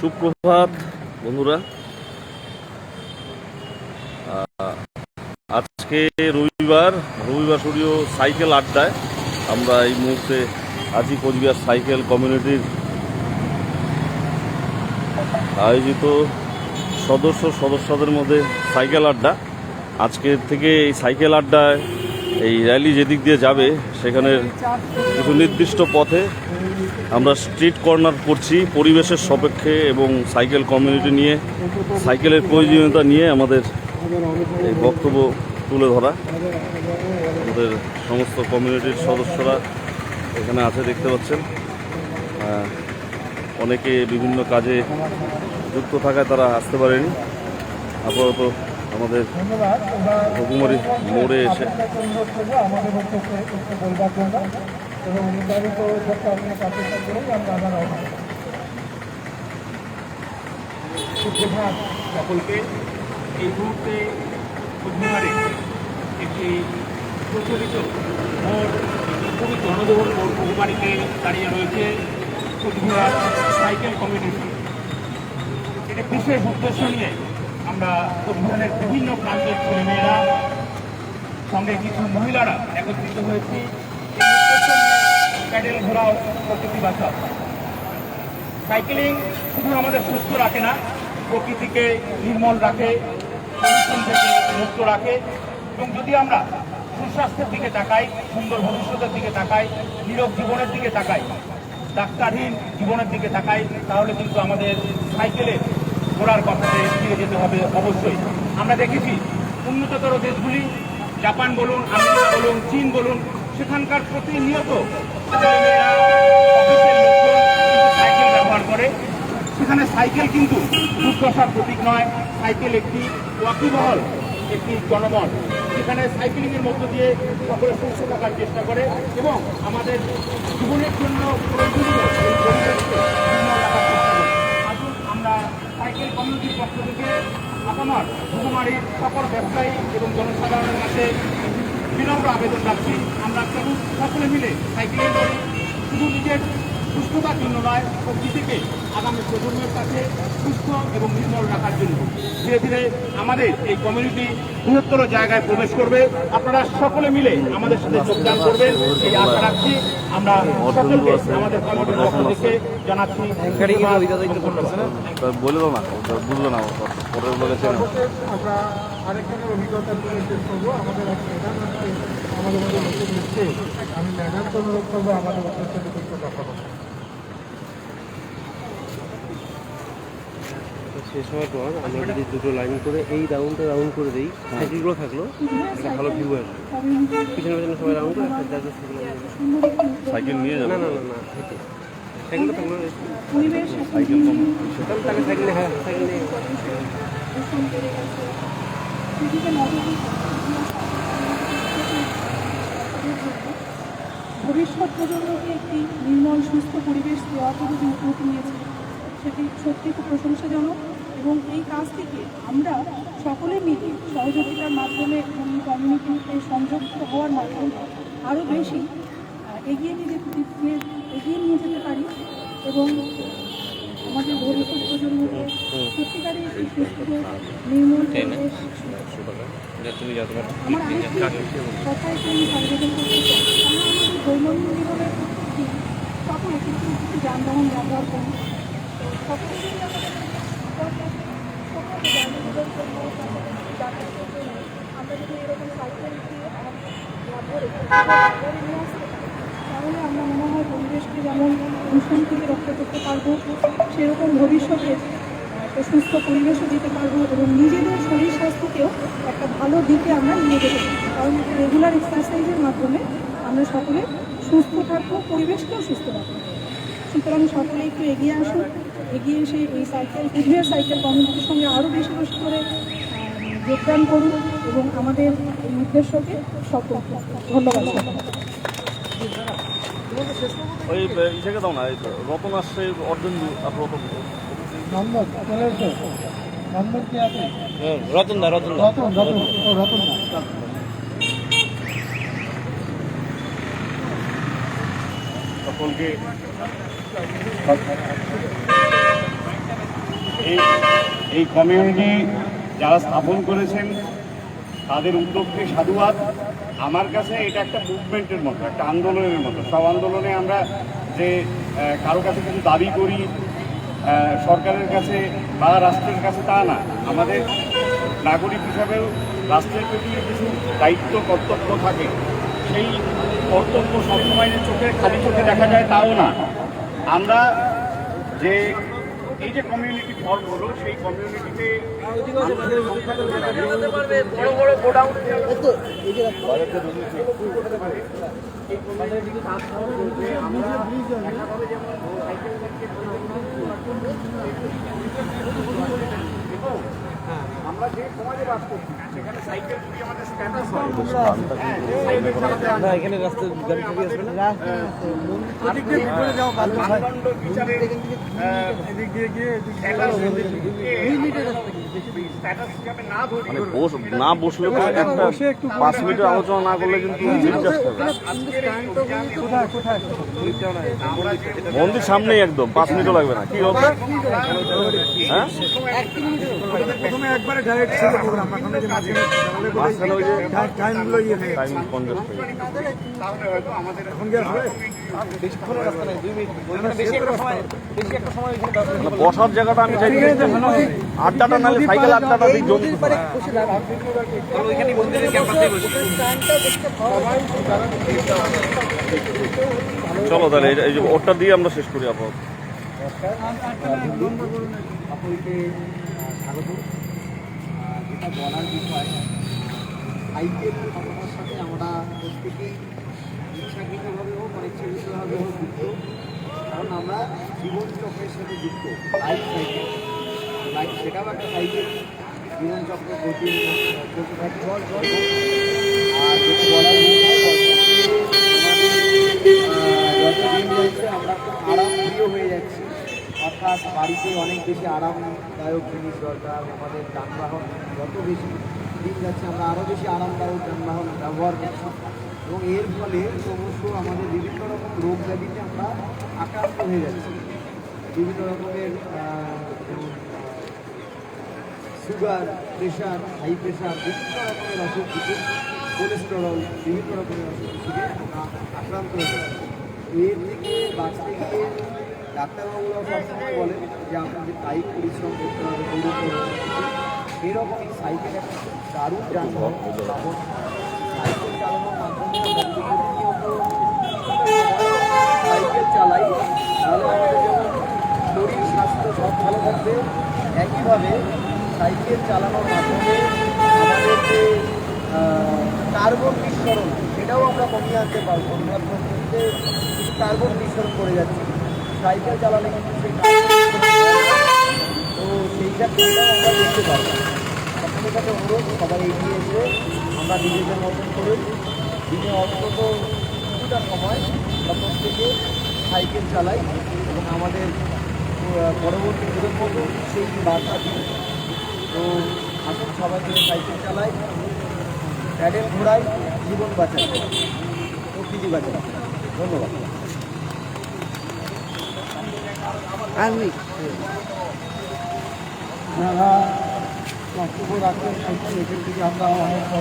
সুপ্রভাত, বন্ধুরা। আজকে রবিবার রবিবার সূর্য সাইকেল আড্ডায় আমরা এই মুহূর্তে আছি কোচবিহার সাইকেল কমিউনিটির। আয়োজিত সদস্য সদস্যদের মধ্যে সাইকেল আড্ডা। আজকের থেকে এই সাইকেল আড্ডায় এই র্যালি যেদিক দিয়ে যাবে সেখানে কিছু নির্দিষ্ট পথে আমরা স্ট্রিট কর্নার করছি পরিবেশের সাপেক্ষে এবং সাইকেল কমিউনিটি নিয়ে সাইকেলের প্রয়োজনীয়তা নিয়ে আমাদের এই বক্তব্য তুলে ধরা। আমাদের সমস্ত কমিউনিটির সদস্যরা এখানে আছে, দেখতে পাচ্ছেন। অনেকে বিভিন্ন কাজে যুক্ত থাকায় তারা আসতে পারেনি। আপাতত আমাদের হুকুমারি মোড়ে এসে এবং নির্ধারিত যত আপনার কাছে থাকবেন আমরা আবার রওনা সুপ্রভাত। সকলকে এই মুহূর্তে কোচবিহারে একটি প্রচলিত মোড় খুবই মোড় বহুবাড়িতে দাঁড়িয়ে রয়েছে কোচবিহার সাইকেল কমিউনিটি এটা বিশেষ উদ্দেশ্য নিয়ে আমরা কোচবিহারের বিভিন্ন প্রান্তের ছেলেমেয়েরা সঙ্গে কিছু মহিলারা একত্রিত হয়েছি। প্যাডেল ঘোরাও প্রকৃতি বাঁচাও। সাইকেলিং শুধু আমাদের সুস্থ রাখে না, প্রকৃতিকে নির্মল রাখে, পরিশ্রম থেকে মুক্ত রাখে। এবং যদি আমরা সুস্বাস্থ্যের দিকে তাকাই, সুন্দর ভবিষ্যতের দিকে তাকাই, নীরব জীবনের দিকে তাকাই, ডাক্তারহীন জীবনের দিকে তাকাই, তাহলে কিন্তু আমাদের সাইকেলে ঘোরার কথাতে ফিরে যেতে হবে অবশ্যই। আমরা দেখেছি, উন্নততর দেশগুলি, জাপান বলুন, আমেরিকা বলুন, চীন বলুন সেখানকার প্রতিনিয়ত সাইকেল ব্যবহার করে। সেখানে সাইকেল কিন্তু দুর্দশার প্রতীক নয়। সাইকেল একটি ওয়াকিবহল, একটি জনমত সেখানে সাইকেলিং এর মধ্য দিয়ে সকলে সুস্থ থাকার চেষ্টা করে এবং আমাদের জীবনের জন্য প্রয়োজনীয় আমরা সাইকেল কমিউনিটির পক্ষ থেকে আপামার ঘুঘুমারির সকল ব্যবসায়ী এবং জনসাধারণের কাছে বিনম্র আবেদন রাখছি। আমরা সকলে মিলে সাইকেলিং করি শুধু নিজের সুস্থতার জন্য নয় প্রকৃতিকে আগামী প্রজন্মের কাছে সুস্থ এবং নির্মল রাখার জন্য। ধীরে ধীরে আমাদের এই কমিউনিটি বৃহত্তর জায়গায় প্রবেশ করবে। আপনারা সকলে মিলে আমাদের সাথে যোগদান করবেন। এই আশা রাখছি আমরা সকলকে আমাদের কমিটির পক্ষ থেকে জানাচ্ছি। তা না বুঝলো না পরের বলেছে আমরা আরেকজনের অভিজ্ঞতা শেষ করব। আমাদের ম্যাডাম আছে আমাদের মধ্যে আমি ম্যাডামকে অনুরোধ করব আমাদের মধ্যে কথা বলতে শেষ হওয়ার পর আমরা যদি দুটো লাইন করে এই রাউন্ডটা রাউন্ড করে দিই সাইকেলগুলো থাকল একটা ভালো ভিউ আসবে। পিছনে পিছনে সবাই রাউন্ড করে একটা জায়গা সাইকেল সাইকেল নিয়ে না যাবে। না না না হেঁটে সাইকেলটা থাকল সাইকেল কম। তাহলে তাকে সাইকেল নিয়ে হ্যাঁ সাইকেল নিয়ে। ভবিষ্যৎ প্রজন্মকে একটি নির্মল সুস্থ পরিবেশ দেওয়ার জন্য যে উদ্যোগ নিয়েছে সেটি সত্যি খুব প্রশংসাজনক। এবং এই কাজ থেকে আমরা সকলে মিলে সহযোগিতার মাধ্যমে এবং কমিউনিটিতে সংযুক্ত হওয়ার মাধ্যমে আরও বেশি এগিয়ে নিয়ে যেতে এগিয়ে নিয়ে যেতে পারি এবং আমাদের ভবিষ্যৎ প্রজন্মকে সত্যিকারের একটি সুস্থ নির্মল পরিবেশ তুমি যাতে পারো। আমার আরেকটি কথা সংযোজন করতে চাই। আমরা আমাদের দৈনন্দিন জীবনের প্রত্যেকটি সকলে কিন্তু কিছু যানবাহন ব্যবহার করি তো তাহলে আমরা মনে হয় পরিবেশকে যেমন দূষণ থেকে রক্ষা করতে পারব সেরকম ভবিষ্যতে সুস্থ পরিবেশও দিতে পারব এবং নিজেদের শরীর স্বাস্থ্যকেও একটা ভালো দিকে আমরা নিয়ে যেতে কারণ রেগুলার এক্সারসাইজের মাধ্যমে আমরা সকলে সুস্থ থাকব, পরিবেশকেও সুস্থ রাখব সুতরাং সকলে একটু এগিয়ে আসুন এগিয়ে এসে এই সাইকেল কুচবিহার সাইকেল কমিউনিটির সঙ্গে আরও বেশি বেশি করে যোগদান করুন এবং আমাদের এই উদ্দেশ্যকে সফল ধন্যবাদ। ওই ইসেকে দাও না রতন আসছে অর্জুন রতন নম্বর নম্বর কি আছে? রতন দা রতন রতন রতন রতন না সকলকে এই এই কমিউনিটি যারা স্থাপন করেছেন, তাদের উদ্যোগকে সাধুবাদ। আমার কাছে এটা একটা মুভমেন্টের মতো, একটা আন্দোলনের মতো। সব আন্দোলনে আমরা যে কারও কাছে কিছু দাবি করি সরকারের কাছে বা রাষ্ট্রের কাছে তা না। আমাদের নাগরিক হিসাবেও রাষ্ট্রের প্রতি কিছু দায়িত্ব, কর্তব্য থাকে। সেই কর্তব্য সবসময় চোখে খালি চোখে দেখা যায় তাও না। আমরা যে এই যে কমিউনিটি ফর্ম হলো সেই কমিউনিটিতে বড় বড় আমরা যে সমাজে বাস করছি। সেখানে সাইকেল চুরি আমাদের স্ট্যাটাস হয়। হ্যাঁ, সাইকেল চালাতে না। এখানে রাস্তা গাড়ি আসবে না। এদিক দিয়ে না। মানে বসলে তো একটা পাঁচ মিনিটের আলোচনা না করলে কিন্তু মিনিট আসতে হবে। আজকের এই অভিযান কোথায়? কোথায়? আমরা যে মন্দির সামনেই একদম পাঁচ মিনিটও লাগবে না। কি হবে হ্যাঁ? প্রথমে একবারে ডাইরেক্ট ছিল প্রোগ্রাম এখন যে মাঝখানে মাঝখানে ওই যে টাইমগুলো ইয়ে হয়ে টাইম কনজাস্ট হয়ে গেছে। তাহলে হয়তো আমাদের এখন কি আর হবে? বসার জায়গাটা আমি চাই আড্ডাটা নালে সাইকেল আড্ডাটা দিই জন চলো তাহলে এই যে- এই যে ওরটা দিয়ে আমরা শেষ করি আপাতত। সকলকে স্বাগত। যেটা বলার বিষয় সাইকেল ঘটনার সাথে আমরা প্রত্যেকেই ইচ্ছাকৃতভাবে হোক অনিচ্ছাকৃতভাবে হোক যুক্ত। কারণ আমরা জীবন চক্রের সাথে যুক্ত লাইফ সাইকেল লাইফ সেটাও একটা সাইকেল জীবন চক্র গতি চলতে থাকে আর যেটা বলার আমরা খুব আরামপ্রিয় হয়ে যাচ্ছি। অর্থাৎ বাড়িতে অনেক বেশি আরামদায়ক জিনিস দরকার, আমাদের যানবাহন যত বেশি দিন যাচ্ছে, আমরা আরও বেশি আরামদায়ক যানবাহন ব্যবহার করছি এবং এর ফলে সমস্ত আমাদের বিভিন্ন রকম রোগ ব্যাধিতে আমরা আক্রান্ত হয়ে যাচ্ছি। বিভিন্ন রকমের সুগার, প্রেশার, হাই প্রেশার, বিভিন্ন রকমের অসুখ কিছু কোলেস্টেরল, বিভিন্ন রকমের অসুখ আমরা আক্রান্ত হয়ে যাচ্ছি। এর থেকে বাঁচতে গিয়ে ডাক্তারবাবুরা সবসময় বলেন যে আপনাদের কায়িক পরিশ্রম করতে হবে দৌড়তে হবে, এরকমই সাইকেল একটা দারুণ যানবাহন সাইকেল চালানোর মাধ্যমে সাইকেল চালাই, তাহলে আমাদের যেমন শরীর, স্বাস্থ্য সব ভালো থাকবে। একইভাবে সাইকেল চালানোর মাধ্যমে আমাদের যে কার্বন নিঃসরণ, সেটাও আমরা কমিয়ে আনতে পারব। আমরা প্রকৃতিতে কার্বন নিঃসরণ করে যাচ্ছি। সাইকেল চালালে কিন্তু না। তো সেইটা আমরা দেখতে পারব। আপনাদের কাছে অনুরোধ, সবাই এগিয়ে এসে আমরা নিজেদের মতন করে দিনে অন্তত কিছুটা সময় আমরা প্রত্যেকে সাইকেল চালাই এবং আমাদের পরবর্তী প্রজন্মকেও সেই বার্তা দিই তো আসুন সবাই মিলে সাইকেল চালাই, প্যাডেল ঘোড়াই জীবন বাঁচাই প্রকৃতি বাঁচাই ধন্যবাদ। যারা বক্তব্য রাখছেন সাইকেল এখান থেকে আমরা